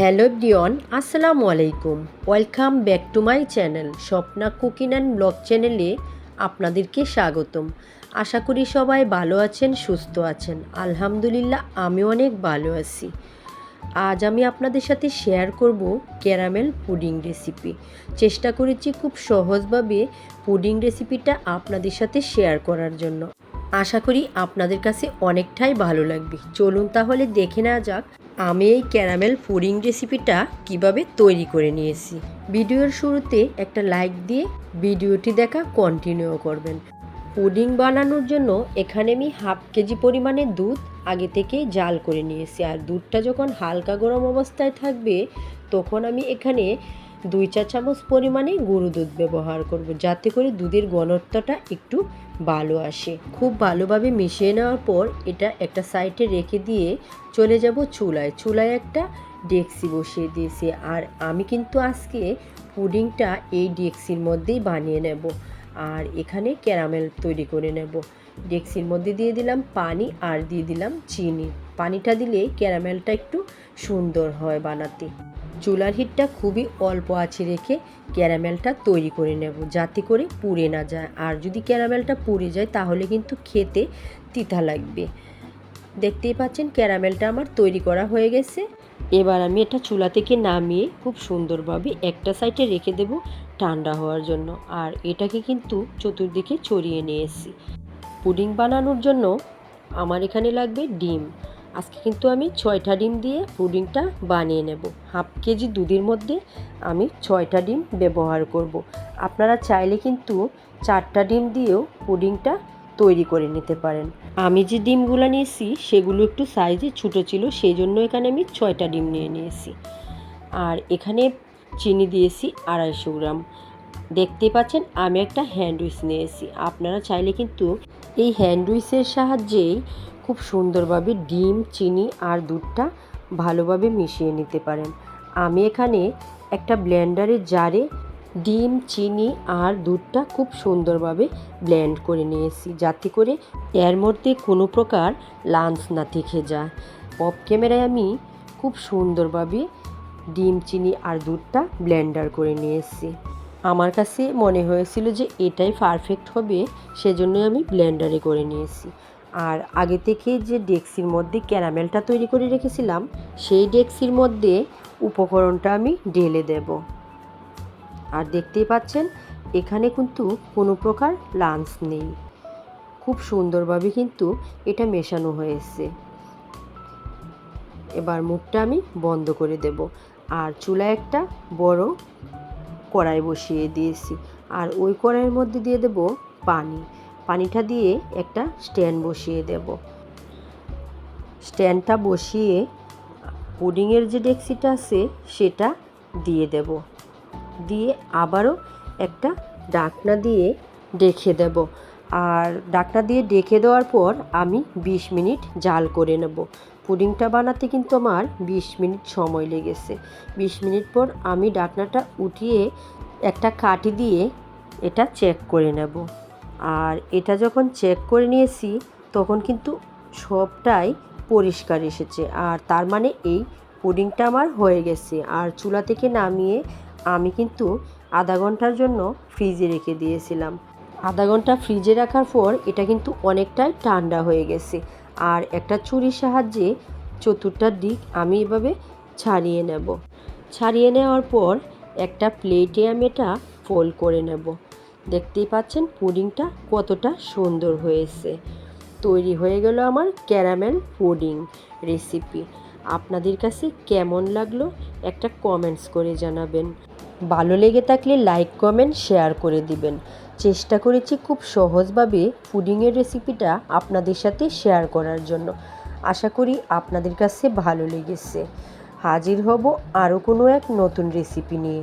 Hello ডিয়ন আসসালামু আলাইকুম। Welcome back to my channel Swapna cooking and blog চ্যানেলে আপনাদেরকে স্বাগতম। আশা করি সবাই ভালো আছেন, সুস্থ আছেন। আলহামদুলিল্লাহ, আমি অনেক ভালো আছি। আজ আমি আপনাদের সাথে শেয়ার করব ক্যারামেল পুডিং রেসিপি। চেষ্টা করেছি খুব সহজভাবে পুডিং রেসিপিটা আপনাদের সাথে শেয়ার করার জন্য। আশা করি আপনাদের কাছে অনেকটাই ভালো লাগবে। চলুন তাহলে দেখে নেওয়া যাক আমি এই ক্যারামেল ফুডিং রেসিপিটা কীভাবে তৈরি করে নিয়েছি। ভিডিওর শুরুতে একটা লাইক দিয়ে ভিডিওটি দেখা কন্টিনিউ করবেন। পুডিং বানানোর জন্য এখানে আমি হাফ কেজি পরিমাণে দুধ আগে থেকে জাল করে নিয়েছি। আর দুধটা যখন হালকা গরম অবস্থায় থাকবে, তখন আমি এখানে দুই চা চামচ পরিমাণে গরু দুধ ব্যবহার করব, যাতে করে দুধের ঘনত্বটা একটু ভালো আসে। খুব ভালোভাবে মিশিয়ে নেওয়ার পর এটা একটা সাইডে রেখে দিয়ে চলে যাব চুলায়। চুলায় একটা ডেক্সি বসিয়ে দিয়েছি। আর আমি কিন্তু আজকে পুডিংটা এই ডেক্সির মধ্যেই বানিয়ে নেব। আর এখানে ক্যারামেল তৈরি করে নেব। ডেক্সির মধ্যে দিয়ে দিলাম পানি আর দিয়ে দিলাম চিনি। পানিটা দিলে ক্যারামেলটা একটু সুন্দর হয় বানাতে। চুলার হিটটা খুবই অল্প আছে রেখে ক্যারামেলটা তৈরি করে নেব, যাতে করে পুড়ে না যায়। আর যদি ক্যারামেলটা পুড়ে যায়, তাহলে কিন্তু খেতে তিতা লাগবে। দেখতেই পাচ্ছেন, ক্যারামেলটা আমার তৈরি করা হয়ে গেছে। এবার আমি এটা চুলা থেকে নামিয়ে খুব সুন্দরভাবে একটা সাইডে রেখে দেব ঠান্ডা হওয়ার জন্য। আর এটাকে কিন্তু চতুর্দিকে ছড়িয়ে নিয়ে এসেছি পুডিং বানানোর জন্য আমার এখানে লাগবে ডিম। আজকে কিন্তু আমি ছয়টা ডিম দিয়ে পুডিংটা বানিয়ে নেব। হাফ কেজি দুধের মধ্যে আমি ছয়টা ডিম ব্যবহার করব। আপনারা চাইলে কিন্তু চারটা ডিম দিয়েও পুডিংটা তৈরি করে নিতে পারেন। আমি যে ডিমগুলো নিয়েছি, সেগুলো একটু সাইজে ছোটো ছিল সেই জন্য এখানে আমি ছয়টা ডিম নিয়ে নিয়েছি। আর এখানে চিনি দিয়েছি আড়াইশো গ্রাম। দেখতেই পাচ্ছেন, আমি একটা হ্যান্ড উইচ নিয়েছি। আপনারা চাইলে কিন্তু এই হ্যান্ড উইচের সাহায্যেই খুব সুন্দরভাবে ডিম, চিনি আর দুধটা ভালোভাবে মিশিয়ে নিতে পারেন। আমি এখানে একটা ব্লেন্ডারের জারে ডিম, চিনি আর দুধটা খুব সুন্দরভাবে ব্লেন্ড করে নিয়েছি, যাতে করে এর মধ্যে কোনো প্রকার লাঞ্চ না থেকে যায়। অফ ক্যামেরায় আমি খুব সুন্দরভাবে ডিম, চিনি আর দুধটা ব্লেন্ডার করে নিয়েছি। আমার কাছে মনে হয়েছিল যে এটাই পারফেক্ট হবে, সেজন্যই আমি ব্লেন্ডারে করে নিয়েছি। আর আগে থেকে যে ডেক্সির মধ্যে ক্যারামেলটা তৈরি করে রেখেছিলাম, সেই ডেক্সির মধ্যে উপকরণটা আমি ঢেলে দেব। আর দেখতেই পাচ্ছেন, এখানে কিন্তু কোনো প্রকার লাঞ্চ নেই। খুব সুন্দরভাবে কিন্তু এটা মেশানো হয়েছে। এবার মুখটা আমি বন্ধ করে দেব। আর চুলায় একটা বড় কড়াই বসিয়ে দিয়েছি। আর ওই কড়াইয়ের মধ্যে দিয়ে দেব পানি। পানিটা দিয়ে একটা স্ট্যান্ড বসিয়ে দেব। স্ট্যান্ডটা বসিয়ে পুডিংয়ের যে ডেক্সিটা আছে, সেটা দিয়ে দেব। দিয়ে আবারও একটা ডাকনা দিয়ে ডেকে দেব। আর ডাকনা দিয়ে ডেকে দেওয়ার পর আমি ২০ মিনিট জাল করে নেব। পুডিংটা বানাতে কিন্তু আমার ২০ মিনিট সময় লেগেছে। ২০ মিনিট পর আমি ডাকনাটা উঠিয়ে একটা কাঠি দিয়ে এটা চেক করে নেব। আর এটা যখন চেক করে নিয়েছি, তখন কিন্তু সবটাই পরিষ্কার এসেছে। আর তার মানে এই পুডিংটা আমার হয়ে গেছে। আর চুলা থেকে নামিয়ে আমি কিন্তু আধা ঘণ্টার জন্য ফ্রিজে রেখে দিয়েছিলাম। আধা ঘণ্টা ফ্রিজে রাখার পর এটা কিন্তু অনেকটাই ঠান্ডা হয়ে গেছে। আর একটা ছুরির সাহায্যে চতুর্থার দিক আমি এভাবে ছাড়িয়ে নেব। ছাড়িয়ে নেওয়ার পর একটা প্লেটে আমি এটা ফোল্ড করে নেব। দেখতেই পাচ্ছেন পুডিংটা কতটা সুন্দর হয়েছে। তৈরি হয়ে গেল আমার ক্যারামেল পুডিং রেসিপি। আপনাদের কাছে কেমন লাগল একটা কমেন্টস করে জানাবেন। ভালো লেগে থাকলে লাইক, কমেন্ট, শেয়ার করে দিবেন। চেষ্টা করেছি খুব সহজভাবে পুডিংয়ের রেসিপিটা আপনাদের সাথে শেয়ার করার জন্য। আশা করি আপনাদের কাছে ভালো লেগেছে। হাজির হব আরও কোনো এক নতুন রেসিপি নিয়ে।